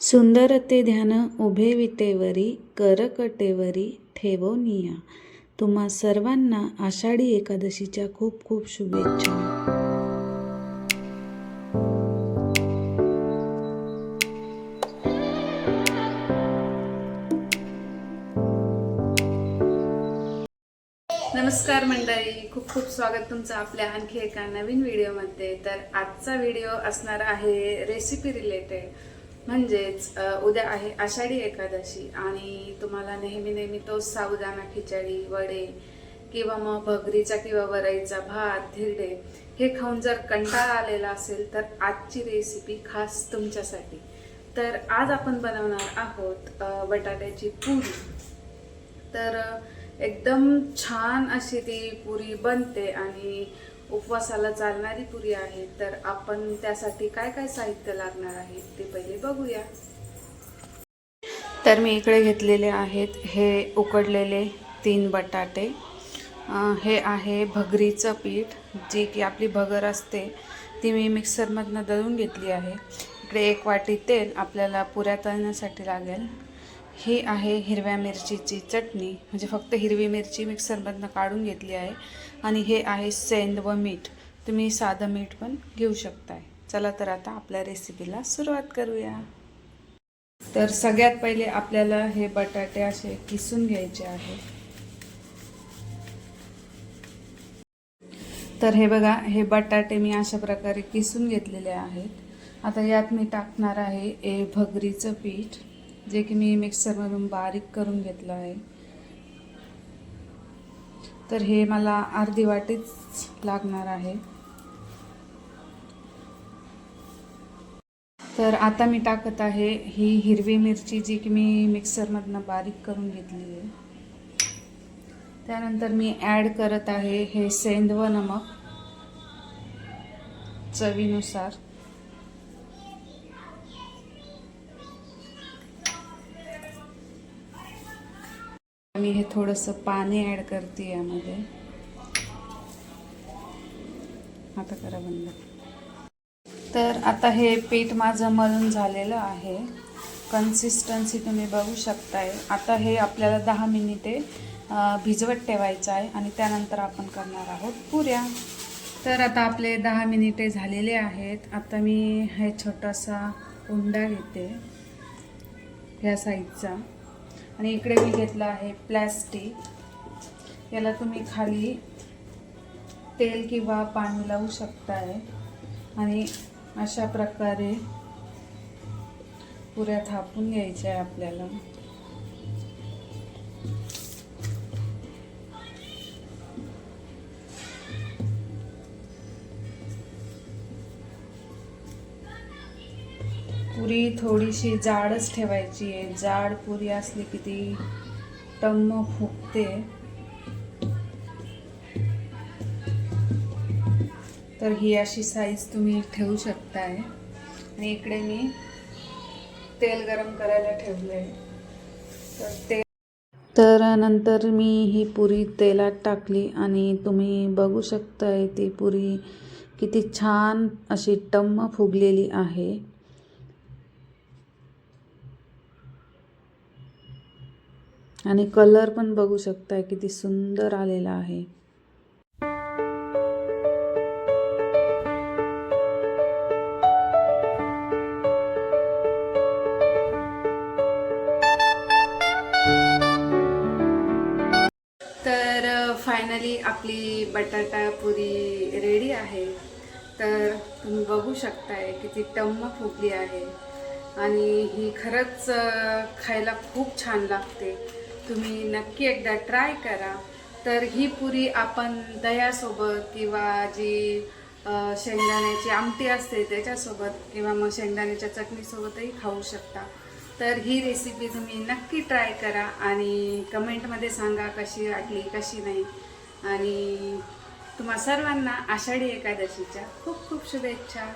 सुंदरते ध्यान उभे विटेवरी करकटेवरी ठेवोनिया तुम्हा सर्वांना आषाढी एकादशीच्या खूप खूप शुभेच्छा. नमस्कार मंडळी खूप खूप स्वागत तुमचं आपल्या आणखी एका नवीन व्हिडिओमध्ये तर आजचा व्हिडिओ असणार आहे रेसिपी रिलेटेड म्हणजेच उद्या आहे आषाढी एकादशी आणि तुम्हाला नेहमी नेहमी तो साबुदाणा खिचडी वडे किंवा मग भगरीचा किंवा वरईचा भात धिरडे हे खाऊन जर कंटाळा आलेला असेल तर आजची रेसिपी खास तुमच्यासाठी. तर आज आपण बनवणार आहोत बटाट्याची पुरी. तर एकदम छान अशी ती पुरी बनते आणि उपवासाला चालणारी पुरी आहे तर आपण त्यासाठी काय काय साहित्य लागणार आहे ते पहिले बघूया. तर मी इकडे घेतलेले आहेत हे उकडलेले तीन बटाटे. हे आहे भगरीचं पीठ जी की आपली भगर असते ती मी मिक्सरमधनं दळून घेतली आहे. इकडे एक वाटी तेल आपल्याला पुऱ्या तळण्यासाठी लागेल. हे आहे हिरव्या मिरचीची चटणी. म्हणजे फक्त हिरवी मिरची मिक्सरमधनं काढून घेतली आहे. आणि हे आहे सेंद व मीठ. तुम्ही साधं मीठ पण घेऊ शकताय. चला तर आता आपल्या रेसिपीला सुरुवात करूया. तर सगळ्यात पहिले आपल्याला हे बटाटे असे किसून घ्यायचे आहे. तर हे बघा हे बटाटे मी अशा प्रकारे किसून घेतलेले आहेत. आता यात मी टाकणार आहे ए भगरीचं पीठ. जे की मी मिक्सरमधून बारीक करून घेतलं आहे. तर हे मला अर्धी वाटीच लागणार आहे. तर आता मी टाकत आहे ही हिरवी मिरची जी की मी मिक्सरमधनं बारीक करून घेतली आहे. त्यानंतर मी ॲड करत आहे हे सेंदव नमक चवीनुसार. मी हे थोडंसं पाणी ॲड करते यामध्ये. आता करा बंद. तर आता हे पीठ माझं मळून झालेलं आहे. कन्सिस्टन्सी तुम्ही बघू शकताय. आता हे आपल्याला दहा मिनिटे भिजवत ठेवायचं आहे आणि त्यानंतर आपण करणार आहोत पुऱ्या. तर आता आपले दहा मिनिटे झालेले आहेत. आता मी हे छोटासा उंडा घेते. ह्या साईजचा. आणि इकडे मी घेतलं आहे प्लॅस्टिक याला तुम्ही खाली तेल किंवा पाणी लावू शकताय. आणि अशा प्रकारे पुऱ्या थापून घ्यायच्या आहे आपल्याला. पुरी थोडीशी जाडच ठेवायची आहे. जाड पुरी असली की ती टम्म फुगते. तर ही अशी साईज तुम्ही ठेवू शकताय. आणि इकडे मी तेल गरम करायला ठेवलं आहे. तर ते तर नंतर मी ही पुरी तेलात टाकली आणि तुम्ही बघू शकताय ती पुरी किती छान अशी टम्म फुगलेली आहे. आणि कलर पण बघू शकताय किती सुंदर आलेला आहे. तर फायनली आपली बटाटा पुरी रेडी आहे. तर तुम्ही बघू शकताय किती टम्म फुगली आहे. आणि ही खरंच खायला खूप छान लागते. तुम्ही नक्की एकदा ट्राय करा. तर ही पुरी आपण दह्यासोबत किंवा जी शेंगदाण्याची आमटी असते त्याच्यासोबत किंवा मग शेंगदाण्याच्या चटणीसोबतही खाऊ शकता. तर ही रेसिपी तुम्ही नक्की ट्राय करा आणि कमेंटमध्ये सांगा कशी वाटली कशी नाही. आणि तुम्हा सर्वांना आषाढी एकादशीच्या खूप खूप शुभेच्छा.